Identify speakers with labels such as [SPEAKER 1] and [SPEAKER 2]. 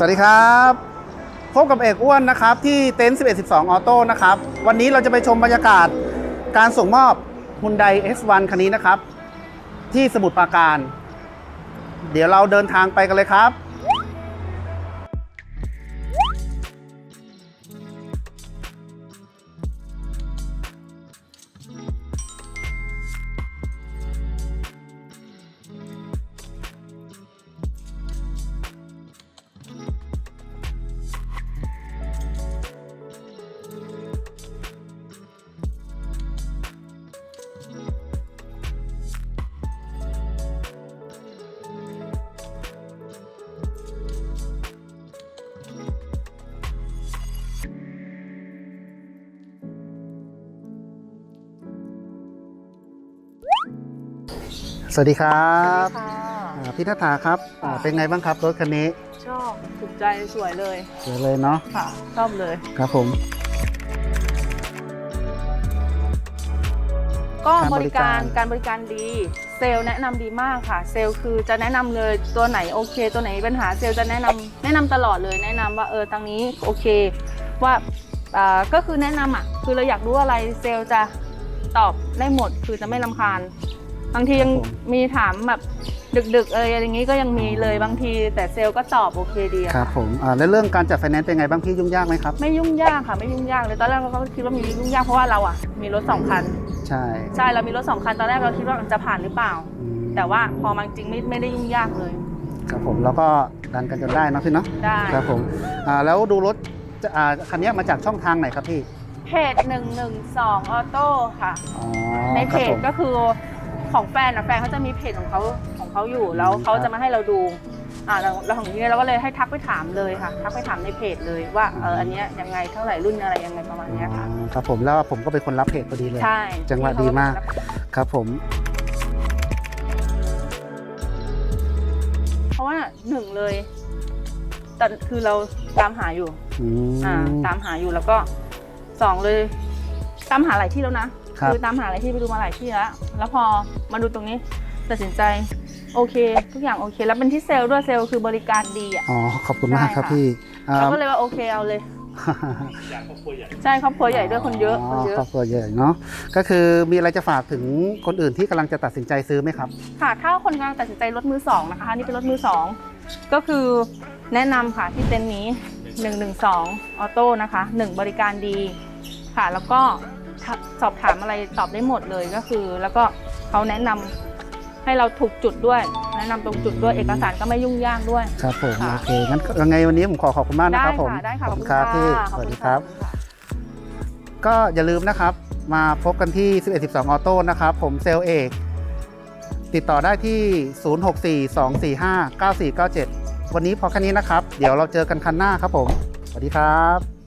[SPEAKER 1] สวัสดีครับ พบกับเอกอ้วนนะครับ ที่เต็นท์11 12 ออโต้นะครับ วันนี้เราจะไปชมบรรยากาศการส่งมอบ Hyundai X1 คันนี้นะครับ ที่สมุทรปราการ เดี๋ยวเราเดินทางไปกันเลยครับ สวัสดีครับ
[SPEAKER 2] ค่ะ
[SPEAKER 1] อ่าพี่นัทธาครับอ่าเป็นไงบ้างครับรถคันนี้
[SPEAKER 2] ชอบถูกใจสวยเลย
[SPEAKER 1] สวยเลยเนาะ
[SPEAKER 2] ค่ะ ชอบเลย
[SPEAKER 1] ครับผม
[SPEAKER 2] ก็
[SPEAKER 1] การ
[SPEAKER 2] บบ
[SPEAKER 1] ริ
[SPEAKER 2] ริ
[SPEAKER 1] กา
[SPEAKER 2] การรการบริการดี เซลล์แนะนำดีมากค่ะ เซลล์คือจะแนะนำเลยตัวไหนโอเค ตัวไหนมีปัญหาเซลล์จะแนะนำแนะนำตลอดเลย แนะนำว่าเออทางนี้โอเค ว่าอ่าก็คือแนะนำอะคือเราอยากรู้อะไรเซลล์จะตอบได้หมด คือจะไม่ลำคาญ บางทียังมีถามแบบดึกๆอะไรอย่างนี้ก็ยังมีเลยบางที แต่เซลล์ก็ตอบโอเคดีอะ
[SPEAKER 1] ครับผมอ่าแล้วเรื่องการจัดไฟแนนซ์เป็นไงบ้างพี่ยุ่งยากไหมครับ
[SPEAKER 2] ไม่ยุ่งยากค่ะไม่ยุ่งยากเลยตอนแรกเราก็คิดว่ามียุ่งยากเพราะว่าเราอะมีรถสองคัน
[SPEAKER 1] ใช่
[SPEAKER 2] ใช่เรามีรถสองคันตอนแรกเราคิดว่าจะผ่านหรือเปล่า
[SPEAKER 1] อืม
[SPEAKER 2] แต่ว่าพอมาจริงไม่ไม่ได้ยุ่งยากเลย
[SPEAKER 1] ครับผมแล้วก็ดันกันจนได้เนอะพี่เนาะ
[SPEAKER 2] ได้
[SPEAKER 1] ครับผมอ่าแล้วดูรถจะอ่าคันนี้มาจากช่องทางไหนครับพี่
[SPEAKER 2] เพจหนึ่งหนึ่งสองออโต้ค่ะ
[SPEAKER 1] อ๋อ
[SPEAKER 2] ใน
[SPEAKER 1] ค
[SPEAKER 2] เพ
[SPEAKER 1] รับผ
[SPEAKER 2] จ
[SPEAKER 1] ม
[SPEAKER 2] ก็คือ ของแฟนนะแฟนเขาจะมีเพจของเขาของเขาอยู่แล้ว
[SPEAKER 1] อืม
[SPEAKER 2] เขา
[SPEAKER 1] ครั
[SPEAKER 2] จะ
[SPEAKER 1] บ
[SPEAKER 2] มาให้เราดูอ่าเราเราของนี้เราก็เลยให้ทักไปถามเลยค่ะ ทักไปถามในเพจเลยว่าเอออันเนี้ยยังไงเท่าไหร่รุ่นอะไรยังไงประมาณเนี้ยค่ะ
[SPEAKER 1] อ๋อครับผมแล้วผมก็เป็นคนรับเพจพอดีเลย
[SPEAKER 2] ใช่
[SPEAKER 1] จังหวะดีมากครับผม
[SPEAKER 2] เพราะว่าหนึ่งเลยแต่คือเราตามหาอยู่
[SPEAKER 1] อืม
[SPEAKER 2] อ่าตามหาอยู่แล้วก็สองเลยตามหาหลายที่แล้วนะ ครับอตามหาหลายที่ไปดูมาหลายที่แล้วแล้วพอมาดูตรงนี้ตัดสินใจโอเค ทุกอย่างโอเค แล้วเป็นที่เซลล์ด้วยเซลล์คือบริการดีอะ
[SPEAKER 1] อ๋อขอบคุณมากครับ
[SPEAKER 2] ได้ค่ะ
[SPEAKER 1] พี่อ่า
[SPEAKER 2] เราก็เลยว่าโอเคเอาเลยใช่ครอบครัวใหญ่ด้วยคนเยอะคนเยอะ
[SPEAKER 1] ครอบครัวใหญ่เนาะก็คือมีอะไรจะฝากถึงคนอื่นที่กำลังจะตัดสินใจซื้อไหมครับ
[SPEAKER 2] ค่ะถ้าคนกำลังตัดสินใจรถมือสองนะคะอันนี่เป็นรถมือสองก็คือแนะนำค่ะที่เต็นท์นี้ 112 ออโต้นะคะ 1 บริการดีค่ะแล้วก็ถ้า สอบถามอะไรตอบได้หมดเลยก็คือ แล้วก็เขาแนะนำให้เราถูกจุดด้วย แนะนำตรงจุดด้วยเอกสารก็ไม่ยุ่งยากด้วย
[SPEAKER 1] ครับผม
[SPEAKER 2] ค่ะ
[SPEAKER 1] โอเคงั้นยังไงวันนี้ผมขอขอบคุณมากนะ
[SPEAKER 2] ได้
[SPEAKER 1] ครับผม
[SPEAKER 2] ค่ะได้ค่ะ
[SPEAKER 1] ขอบคุณครับพี่
[SPEAKER 2] ข
[SPEAKER 1] ส
[SPEAKER 2] อบ
[SPEAKER 1] วัส
[SPEAKER 2] ณ
[SPEAKER 1] ดีะครับ
[SPEAKER 2] ขอณะ
[SPEAKER 1] ก็อย่าลืมนะครับ มาพบกันที่ 11 12 ออโต้นะครับ ผมเซลลเอกติดต่อได้ที่ 064 245 9497 วันนี้พอแค่นี้นะครับ เดี๋ยวเราเจอกันคันหน้าครับผม สวัสดีครับ